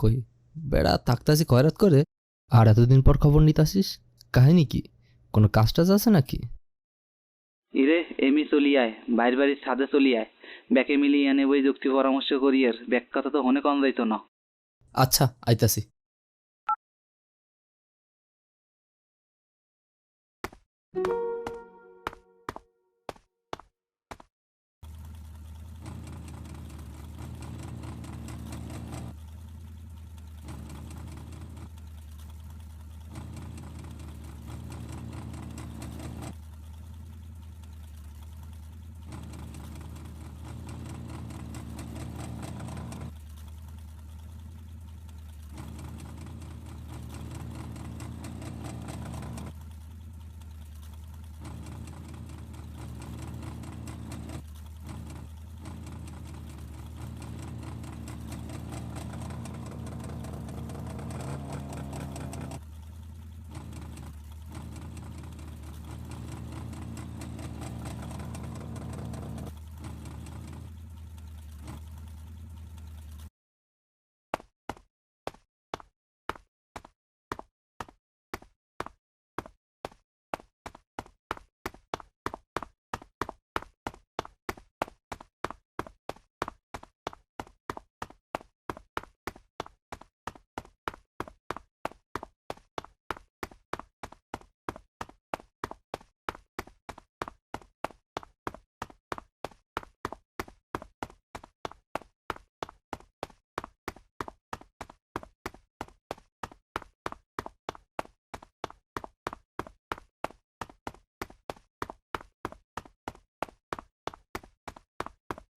কই? বেড়া থাকতাছি খয়রাত করে আর এতদিন পর খবর নিতে আসিস কাহিনী কি? কোনো কাজ টাজ আছে নাকি? ইরে এমি চলি আয় বাইর বাড়ির ছাদে চলি আয়। ব্যাকে মিলিয়ে এনে বই যুক্তি পরামর্শ করি আর ব্যাক কথা তো হনে কম যাইতো না। আচ্ছা আইতাছি।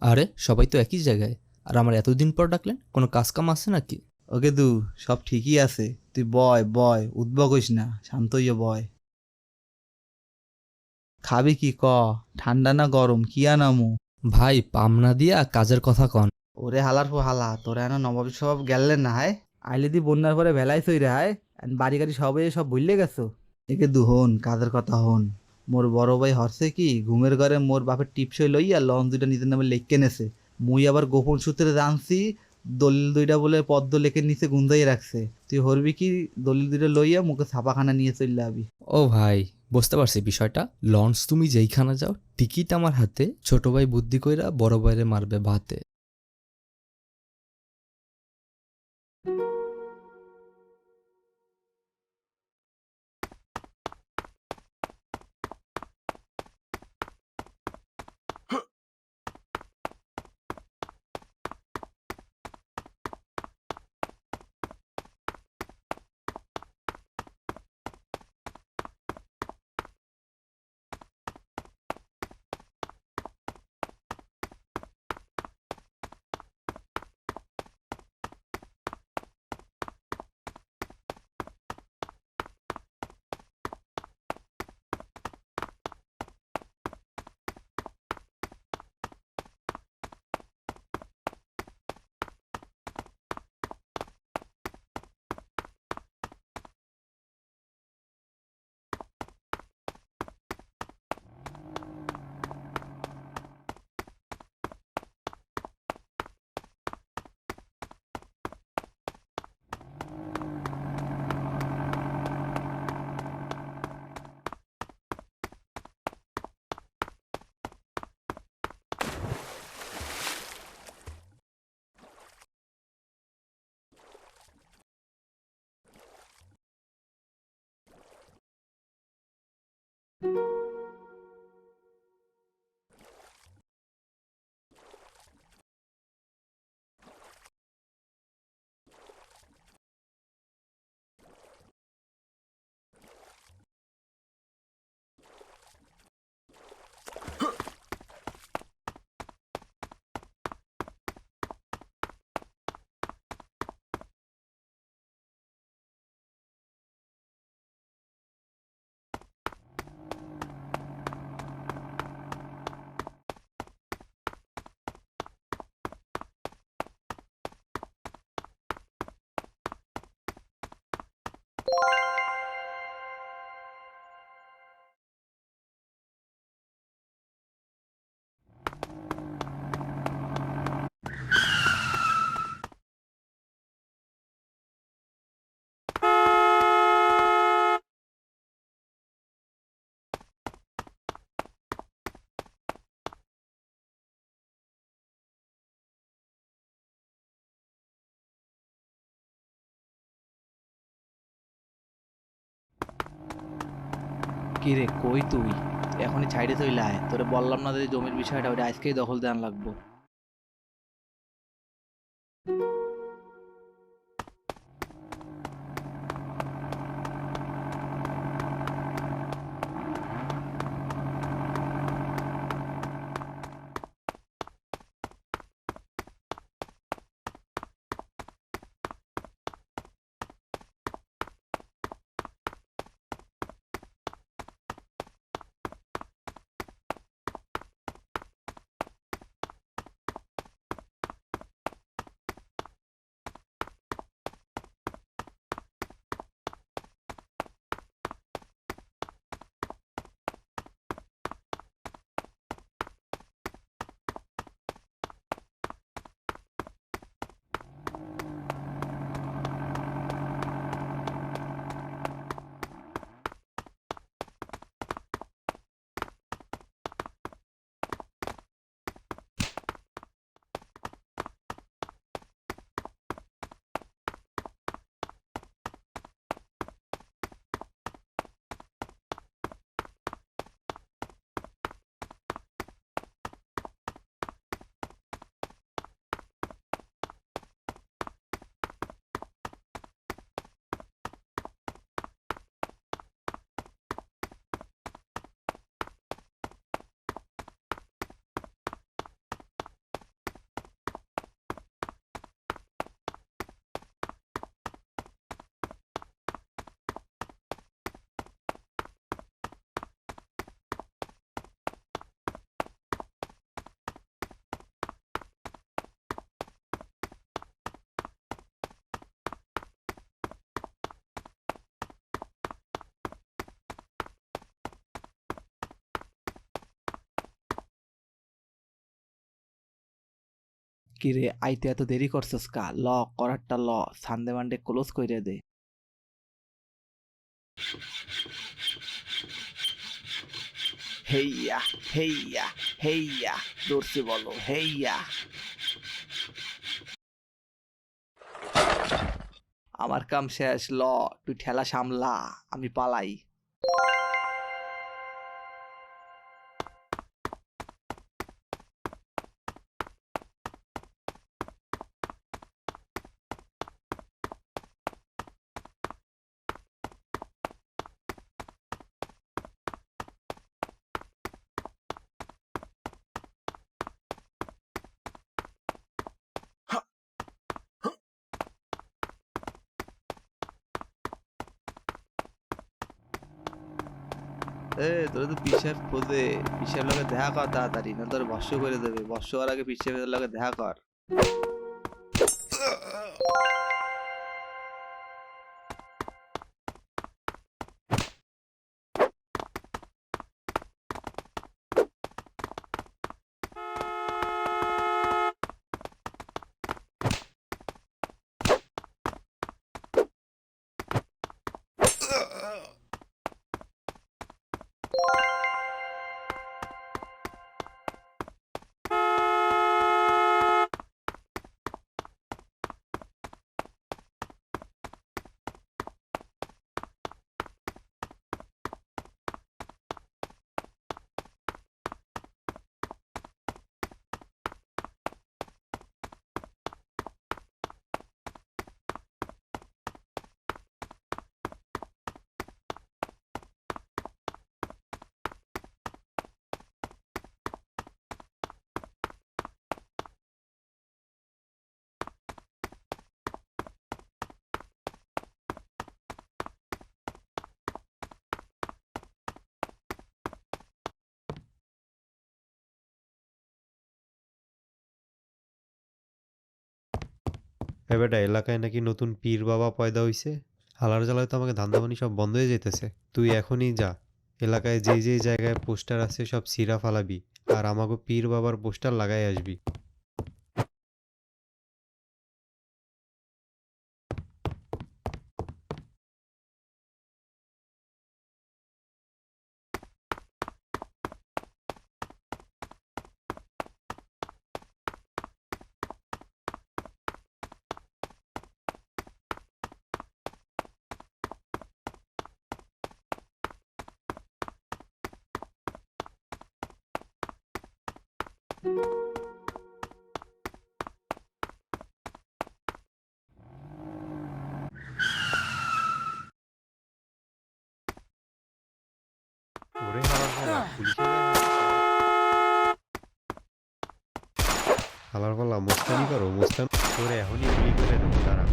আরে সবাই তো একই জায়গায়। আর আমার এতদিন পর ডাকলেন কোনো কাজ কাম আছে নাকি? ওকে দু সব ঠিকই আছে। তুই বয় বয় উদ্ভব হইস না শান্ত হইয়া বয়। খাবি কি ক? ঠান্ডা না গরম? কি আনামু? ভাই পামনা দিয়া কাজের কথা কন। ওরে হালার পো হালা তোরা এন নবাব সব গেলেন না হায়? আইলে দি বন্যার পরে ভেলাই সই রে হায় বাড়ি গাড়ি সবে সব ভুললে গেছো? একে দু হন কাজের কথা হন। মোর বড় ভাই হরছে কি, ঘুমের ঘরে মোর বাপের টিপসই লইয়া লঞ্চ দুইটা নিজের নামে লেখকে নেছে। মুই আবার গোপন সূত্রে জানছি, দলিল দুইটা বলে পদ্ম লেখের নিচে গুন্দাই রাখছে। তুই হরবি কি, দলিল দুইটা লইয়া মুখে ছাপাখানা নিয়ে চললে আবি। ও ভাই, বুঝতে পারছি বিষয়টা। লঞ্চ তুমি যেইখানে যাও, টিকিট আমার হাতে, ছোট ভাই বুদ্ধি কইরা বড় ভাইরে মারবে ভাতে। কি রে? কই তুই? এখনই ছাইড়ে তুই আয়। তোরে বললাম না যে জমির বিষয়টা ওটা আজকেই দখল দেওয়ান লাগবো। কি রে আইতে এত দেরি করছস কা? ল, করারটা ল, সানডে মানডে ক্লোজ কইরে দে। হেইয়া হেইয়া হেইয়া, দৌড়ছে বলো, হেইয়া। আমার কাম শেষ, ল, তুই ঠেলা সামলা, আমি পালাই। এ, তোরা তো পিসার খোঁজে, পিসার লোকের দেখা কর তাড়াতাড়ি না তোর বর্ষ করে দেবে। বর্ষ হওয়ার আগে পিসের লোকের দেখা কর। এ বেটা, এলাকায় নাকি নতুন পীর বাবা পয়দা হইছে। হালার জ্বালায় তো আমাকে ধান্দামানি সব বন্ধ হয়ে যেতেছে তুই এখনই যা। এলাকায় যে যে জায়গায় পোস্টার আছে, সব সিরা ফালাবি। আর আমাকে পীর বাবার পোস্টার লাগাই আসবি। ওরে হালার পালা পুলিশে হালার পালা মোস্তানি করো মোস্তান তোরে এখনই গুলি করে দেবো দাঁড়া।